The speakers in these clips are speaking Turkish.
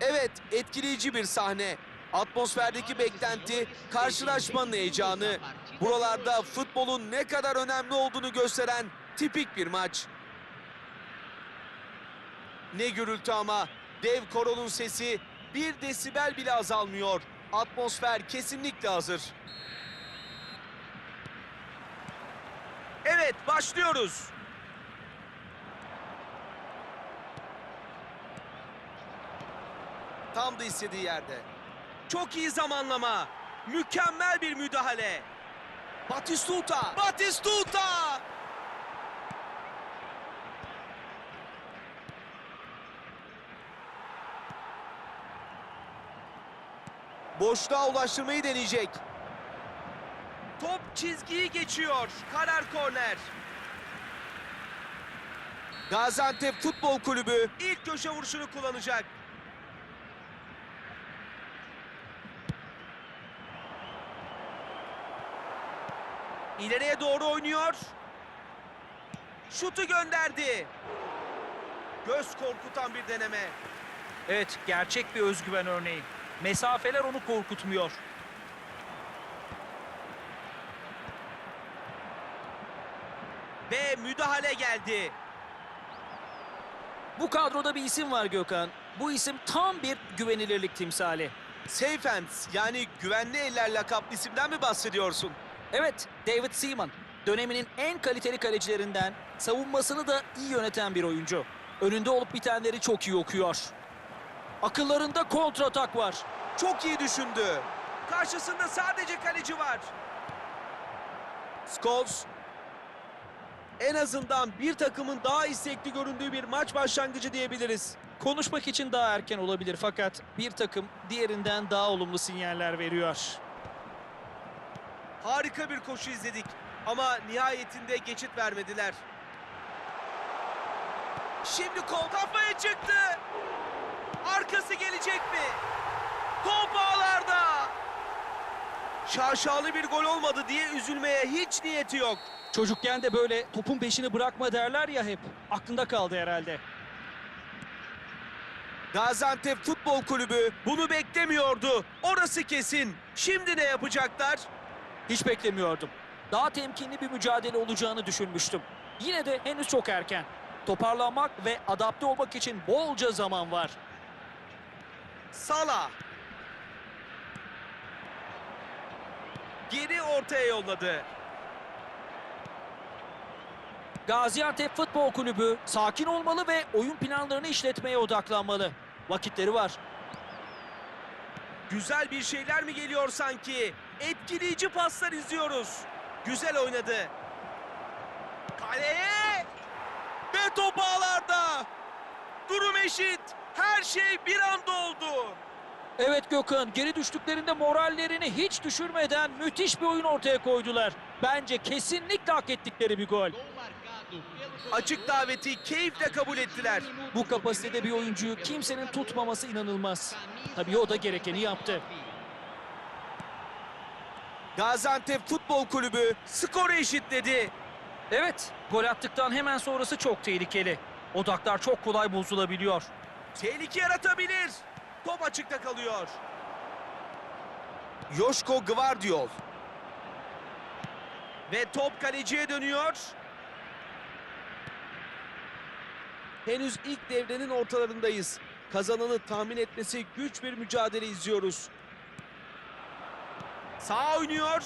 Evet, etkileyici bir sahne. Atmosferdeki beklenti, karşılaşmanın heyecanı. Buralarda futbolun ne kadar önemli olduğunu gösteren tipik bir maç. Ne gürültü ama dev koronun sesi bir desibel bile azalmıyor. Atmosfer kesinlikle hazır. Evet, başlıyoruz. Tam da istediği yerde. Çok iyi zamanlama. Mükemmel bir müdahale. Batistuta. Batistuta. Boşluğa ulaştırmayı deneyecek. Top çizgiyi geçiyor. Karar korner. Gaziantep Futbol Kulübü ilk köşe vuruşunu kullanacak. İleriye doğru oynuyor. Şutu gönderdi. Göz korkutan bir deneme. Evet, gerçek bir özgüven örneği. Mesafeler onu korkutmuyor. Ve müdahale geldi. Bu kadroda bir isim var Gökhan. Bu isim tam bir güvenilirlik timsali. Safe hands yani güvenli eller lakaplı isimden mi bahsediyorsun? Evet, David Seaman. Döneminin en kaliteli kalecilerinden, savunmasını da iyi yöneten bir oyuncu. Önünde olup bitenleri çok iyi okuyor. Akıllarında kontratak var. Çok iyi düşündü. Karşısında sadece kaleci var. Scholes en azından bir takımın daha istekli göründüğü bir maç başlangıcı diyebiliriz. Konuşmak için daha erken olabilir fakat bir takım diğerinden daha olumlu sinyaller veriyor. Harika bir koşu izledik ama nihayetinde geçit vermediler. Şimdi kol kafaya çıktı. Arkası gelecek mi? Top ağlarda. Şaşalı bir gol olmadı diye üzülmeye hiç niyeti yok. Çocukken de böyle topun peşini bırakma derler ya hep. Aklında kaldı herhalde. Gaziantep Futbol Kulübü bunu beklemiyordu. Orası kesin. Şimdi ne yapacaklar? Hiç beklemiyordum. Daha temkinli bir mücadele olacağını düşünmüştüm. Yine de henüz çok erken. Toparlanmak ve adapte olmak için bolca zaman var. Sala. Geri ortaya yolladı. Gaziantep Futbol Kulübü sakin olmalı ve oyun planlarını işletmeye odaklanmalı. Vakitleri var. Güzel bir şeyler mi geliyor sanki? Etkileyici paslar izliyoruz. Güzel oynadı. Kaleye! Ve top ağlarda. Durum eşit. Her şey bir anda oldu. Evet Gökhan, geri düştüklerinde morallerini hiç düşürmeden müthiş bir oyun ortaya koydular. Bence kesinlikle hak ettikleri bir gol. Açık daveti keyifle kabul ettiler. Bu kapasitede bir oyuncuyu kimsenin tutmaması inanılmaz. Tabii o da gerekeni yaptı. Gaziantep Futbol Kulübü skoru eşitledi. Evet, gol attıktan hemen sonrası çok tehlikeli. Odaklar çok kolay bozulabiliyor. Tehlike yaratabilir. Top açıkta kalıyor. Yoşko Gvardiol. Ve top kaleciye dönüyor. Henüz ilk devrenin ortalarındayız. Kazananı tahmin etmesi güç bir mücadele izliyoruz. Sağ oynuyor.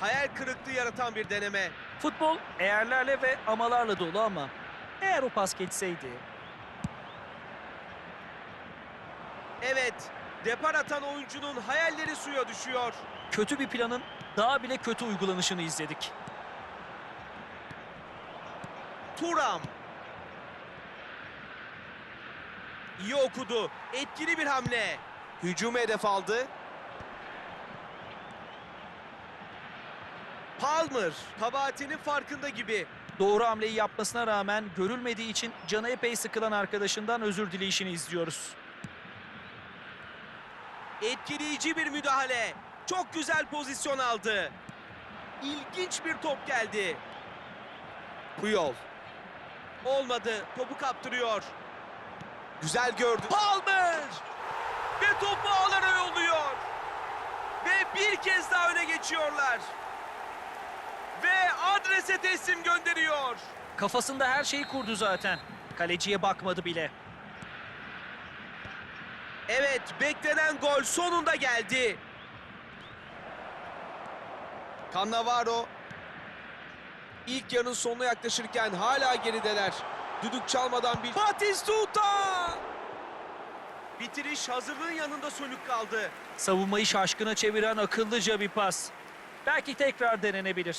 Hayal kırıklığı yaratan bir deneme. Futbol eğerlerle ve amalarla dolu ama eğer o pas geçseydi. Evet, depar atan oyuncunun hayalleri suya düşüyor. Kötü bir planın daha bile kötü uygulanışını izledik. Turam. İyi okudu. Etkili bir hamle. Hücumu hedef aldı. Palmer kabahatinin farkında gibi. Doğru hamleyi yapmasına rağmen görülmediği için canı epey sıkılan arkadaşından özür dileyişini izliyoruz. Etkileyici bir müdahale. Çok güzel pozisyon aldı. İlginç bir top geldi. Puyol. Olmadı. Topu kaptırıyor. Güzel gördü. Palmer! Ve topu ağlara yolluyor. Ve bir kez daha öne geçiyorlar. Ve adrese teslim gönderiyor. Kafasında her şeyi kurdu zaten. Kaleciye bakmadı bile. Evet, beklenen gol sonunda geldi. Cannavaro ilk yarının sonuna yaklaşırken hala gerideler. Düdük çalmadan bir Batistuta! Bitiriş hazırlığın yanında sönük kaldı. Savunmayı şaşkına çeviren akıllıca bir pas. Belki tekrar denenebilir.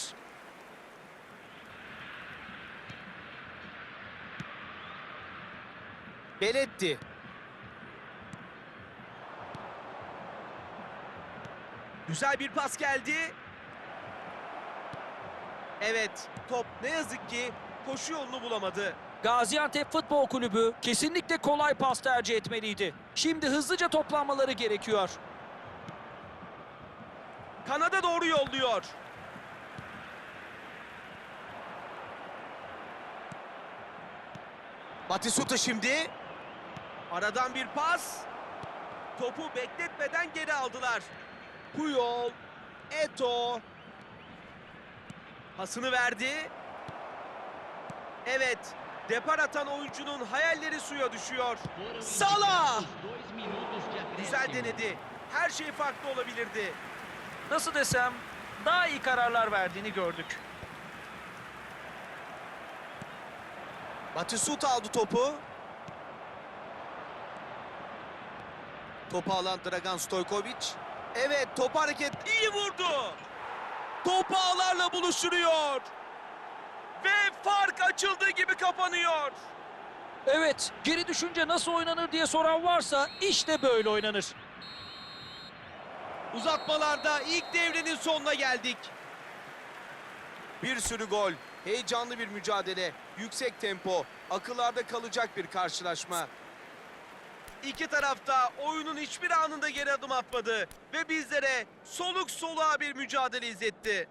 Beletti. Güzel bir pas geldi. Evet, top ne yazık ki koşu yolunu bulamadı. Gaziantep Futbol Kulübü kesinlikle kolay pas tercih etmeliydi. Şimdi hızlıca toplanmaları gerekiyor. Kanada doğru yolluyor. Batisuta şimdi. Aradan bir pas. Topu bekletmeden geri aldılar. Puyol, Eto. Pasını verdi. Evet, depar atan oyuncunun hayalleri suya düşüyor. Salah! Güzel denedi. Her şey farklı olabilirdi. Nasıl desem daha iyi kararlar verdiğini gördük. Batisuta aldı topu. Topu alan Dragan Stojkovic. Evet top hareket iyi vurdu. Topu ağlarla buluşturuyor. Ve fark açıldığı gibi kapanıyor. Evet, geri düşünce nasıl oynanır diye soran varsa işte böyle oynanır. Uzatmalarda ilk devrenin sonuna geldik. Bir sürü gol, heyecanlı bir mücadele, yüksek tempo, akıllarda kalacak bir karşılaşma. İki tarafta oyunun hiçbir anında geri adım atmadı ve bizlere soluk soluğa bir mücadele izletti.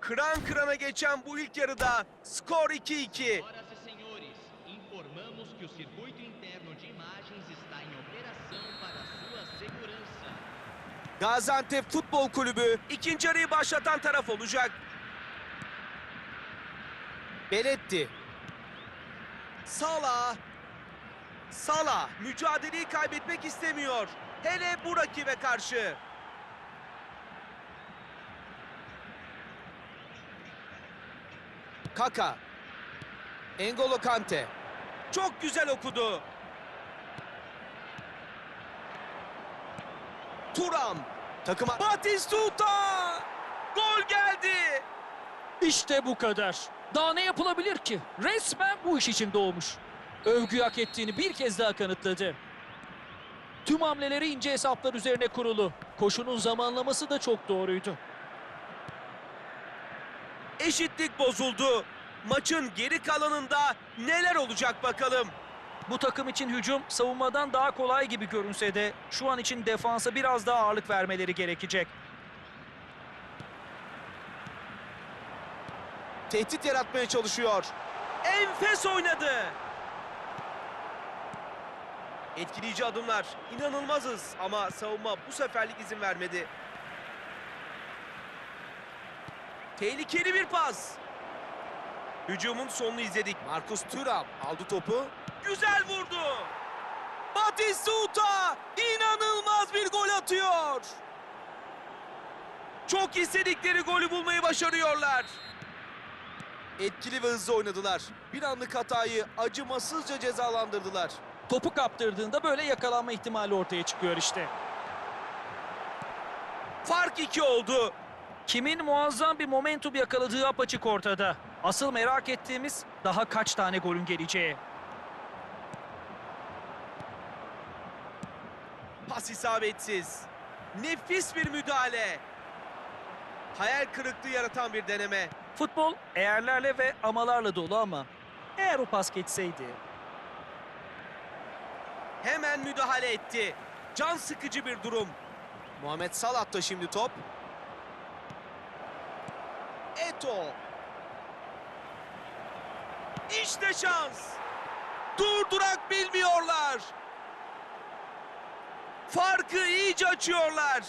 Kıran kırana geçen bu ilk yarıda skor 2-2. Senhoras e senhores, informamos que o circuito interno de imagens está em operação para sua segurança. Gaziantep Futbol Kulübü ikinci yarıyı başlatan taraf olacak. Beletti. Salah. Salah mücadeleyi kaybetmek istemiyor. Hele bu rakibe karşı. Kaka. Engolo Kante. Çok güzel okudu. Turam. Takıma Batistuta! Gol geldi. İşte bu kadar. Daha ne yapılabilir ki? Resmen bu iş için doğmuş. Övgü hak ettiğini bir kez daha kanıtladı. Tüm hamleleri ince hesaplar üzerine kurulu. Koşunun zamanlaması da çok doğruydu. Eşitlik bozuldu. Maçın geri kalanında neler olacak bakalım. Bu takım için hücum savunmadan daha kolay gibi görünse de şu an için defansa biraz daha ağırlık vermeleri gerekecek. Tehdit yaratmaya çalışıyor. Enfes oynadı. Etkileyici adımlar. İnanılmazız ama savunma bu seferlik izin vermedi. Tehlikeli bir pas. Hücumun sonunu izledik. Marcus Thuram aldı topu. Güzel vurdu. Batistuta inanılmaz bir gol atıyor. Çok istedikleri golü bulmayı başarıyorlar. Etkili ve hızlı oynadılar. Bir anlık hatayı acımasızca cezalandırdılar. Topu kaptırdığında böyle yakalanma ihtimali ortaya çıkıyor işte. Fark iki oldu. Kimin muazzam bir momentum yakaladığı apaçık ortada. Asıl merak ettiğimiz daha kaç tane golün geleceği. Pas isabetsiz. Nefis bir müdahale. Hayal kırıklığı yaratan bir deneme. Futbol eğerlerle ve amalarla dolu ama eğer o pas geçseydi. Hemen müdahale etti. Can sıkıcı bir durum. Muhammed Salah da şimdi top. Eto. İşte şans. Durdurak bilmiyorlar. Farkı iyice açıyorlar.